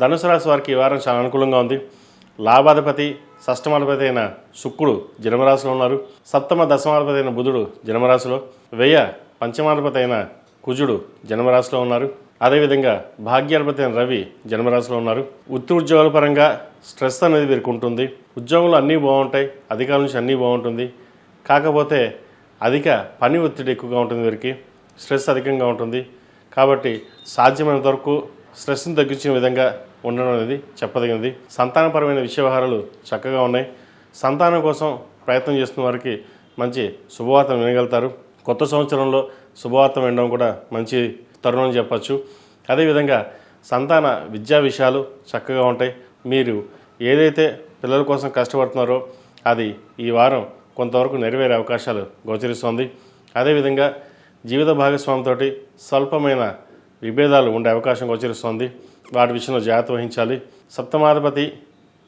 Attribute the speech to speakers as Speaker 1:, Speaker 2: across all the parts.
Speaker 1: ధనుసు రాశి వారికి ఈ వారం చాలా అనుకూలంగా ఉంది. లాభాధిపతి షష్టమాధిపతి అయిన శుక్రుడు జన్మరాశిలో ఉన్నారు. సప్తమ దశమాధిపతి అయిన బుధుడు జన్మరాశిలో వ్యయ పంచమాధిపతి అయిన కుజుడు జన్మరాశిలో ఉన్నారు. అదేవిధంగా భాగ్యాధిపతి అయిన రవి జన్మరాశిలో ఉన్నారు. వృత్తి ఉద్యోగాల పరంగా స్ట్రెస్ అనేది వీరికి ఉంటుంది ఉద్యోగంలో అన్నీ బాగుంటాయి అధికారుల నుంచి అన్నీ బాగుంటుంది. కాకపోతే అధిక పని ఒత్తిడి ఎక్కువగా ఉంటుంది వీరికి. స్ట్రెస్ అధికంగా ఉంటుంది. కాబట్టి సాధ్యమైనంత వరకు స్ట్రెస్ని తగ్గించిన విధంగా ఉండడం అనేది చెప్పదగినది. సంతానపరమైన విషయవహారాలు చక్కగా ఉన్నాయి. సంతానం కోసం ప్రయత్నం చేస్తున్న వారికి మంచి శుభవార్తను వినగలుగుతారు. కొత్త సంవత్సరంలో శుభవార్త వినడం కూడా మంచి తరుణం అని చెప్పచ్చు. అదేవిధంగా సంతాన విద్యా విషయాలు చక్కగా ఉంటాయి. మీరు ఏదైతే పిల్లల కోసం కష్టపడుతున్నారో అది ఈ వారం కొంతవరకు నెరవేరే అవకాశాలు గోచరిస్తోంది. అదేవిధంగా జీవిత భాగస్వామితోటి స్వల్పమైన విభేదాలు ఉండే అవకాశం గోచరిస్తోంది. వాటి విషయంలో జాగ్రత్త వహించాలి. సప్తమాధిపతి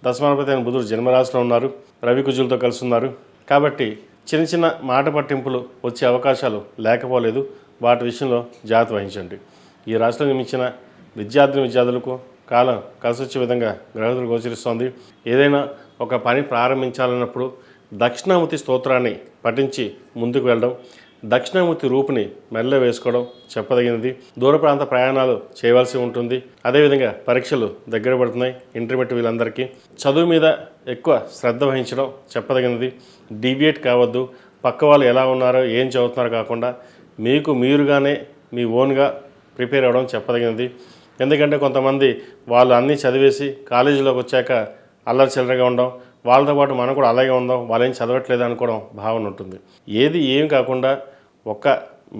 Speaker 1: దశమాధిపతి అయిన బుధుడు జన్మరాశిలో ఉన్నారు. రవి కుజులతో కలిసి ఉన్నారు కాబట్టి చిన్న చిన్న మాట పట్టింపులు వచ్చే అవకాశాలు లేకపోలేదు. వాటి విషయంలో జాగ్రత్త వహించండి. ఈ రాశిలో నిర్మించిన విద్యార్థిని విద్యార్థులకు కాలం కలిసి వచ్చే విధంగా గ్రహతులు గోచరిస్తోంది. ఏదైనా ఒక పని ప్రారంభించాలన్నప్పుడు దక్షిణామూర్తి స్తోత్రాన్ని పఠించి ముందుకు వెళ్ళడం దక్షిణామూర్తి రూపుని మెల్ల వేసుకోవడం చెప్పదగినది. దూర ప్రాంత ప్రయాణాలు చేయవలసి ఉంటుంది. అదేవిధంగా పరీక్షలు దగ్గర పడుతున్నాయి. ఇంటర్మీడియట్ వీళ్ళందరికీ. చదువు మీద ఎక్కువ శ్రద్ధ వహించడం చెప్పదగినది. డీవియేట్ కావద్దు. పక్క వాళ్ళు ఎలా ఉన్నారో ఏం చదువుతున్నారో కాకుండా మీకు మీరుగానే మీ ఓన్గా ప్రిపేర్ అవ్వడం చెప్పదగినది. ఎందుకంటే కొంతమంది వాళ్ళు అన్నీ చదివేసి కాలేజీలోకి వచ్చాక అల్లరి చిల్లరగా ఉండడం వాళ్ళతో పాటు మనం కూడా అలాగే ఉందాం వాళ్ళేం ఏం చదవట్లేదు అనుకోవడం భావన ఉంటుంది. ఏది ఏం కాకుండా ఒక్క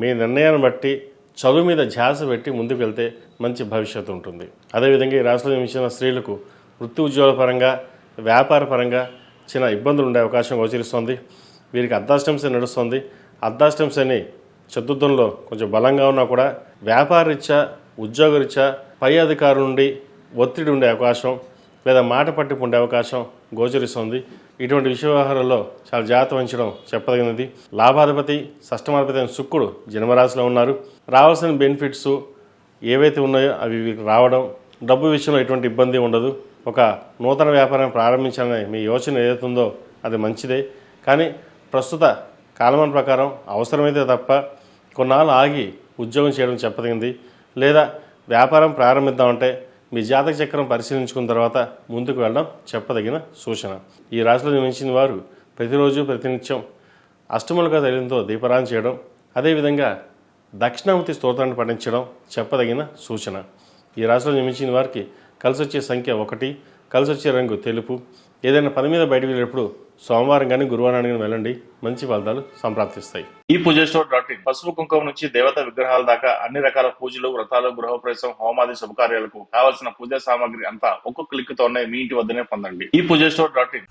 Speaker 1: మీ నిర్ణయాన్ని బట్టి చదువు మీద ధ్యాస పెట్టి ముందుకు వెళ్తే మంచి భవిష్యత్తు ఉంటుంది. అదేవిధంగా ఈ రాష్ట్రంలో నియమించిన స్త్రీలకు వృత్తి ఉద్యోగాల పరంగా వ్యాపార పరంగా చిన్న ఇబ్బందులు ఉండే అవకాశం గోచరిస్తోంది. వీరికి అర్ధాష్టంశ నడుస్తుంది. అర్ధాష్టంశని చతుర్థంలో కొంచెం బలంగా ఉన్నా కూడా వ్యాపారరీత్యా ఉద్యోగరీత్యా పై అధికారుల నుండి ఒత్తిడి ఉండే అవకాశం లేదా మాట పట్టింపు ఉండే అవకాశం గోచరిస్తుంది. ఇటువంటి విషయ వ్యవహారాల్లో చాలా జాగ్రత్త వహించడం చెప్పదగినది. లాభాధిపతి షష్టమాధిపతి అయిన శుక్రుడు జన్మరాశిలో ఉన్నారు. రావాల్సిన బెనిఫిట్స్ ఏవైతే ఉన్నాయో అవి రావడం డబ్బు విషయంలో ఎటువంటి ఇబ్బంది ఉండదు. ఒక నూతన వ్యాపారం ప్రారంభించాలనే మీ యోచన ఏదైతుందో అది మంచిదే. కానీ ప్రస్తుత కాలమాన ప్రకారం అవసరమైతే తప్ప కొన్నాళ్ళు ఆగి ఉద్యోగం చేయడం చెప్పదగింది. లేదా వ్యాపారం ప్రారంభిద్దామంటే మీ జాతక చక్రం పరిశీలించుకున్న తర్వాత ముందుకు వెళ్ళడం చెప్పదగిన సూచన. ఈ రాశిలో నివసించిన వారు ప్రతిరోజు ప్రతినిత్యం అష్టములుగా తైలంతో దీపారాధన చేయడం అదేవిధంగా దక్షిణామూర్తి స్తోత్రాన్ని పఠించడం చెప్పదగిన సూచన. ఈ రాశిలో నియమించిన వారికి కలిసి వచ్చే సంఖ్య ఒకటి కలిసి వచ్చే రంగు తెలుపు. ఏదైనా పని మీద బయటకు వెళ్ళేటప్పుడు సోమవారం కానీ గురువారం కానీ వెళ్ళండి. మంచి ఫలితాలు సంప్రాప్తిస్తాయి. ఈ పూజ స్టోర్ డాట్ ఇన్. పసుపు కుంకుమ నుంచి దేవత విగ్రహాల దాకా అన్ని రకాల పూజలు వ్రతాలు గృహప్రవేశం హోమాది శుభకార్యాలకు కావాల్సిన పూజా సామాగ్రి అంతా ఒక్కొక్క క్లిక్ తోనే మీ ఇంటి వద్దనే పొందండి. ఈ పూజ స్టోర్ డాట్ ఇన్.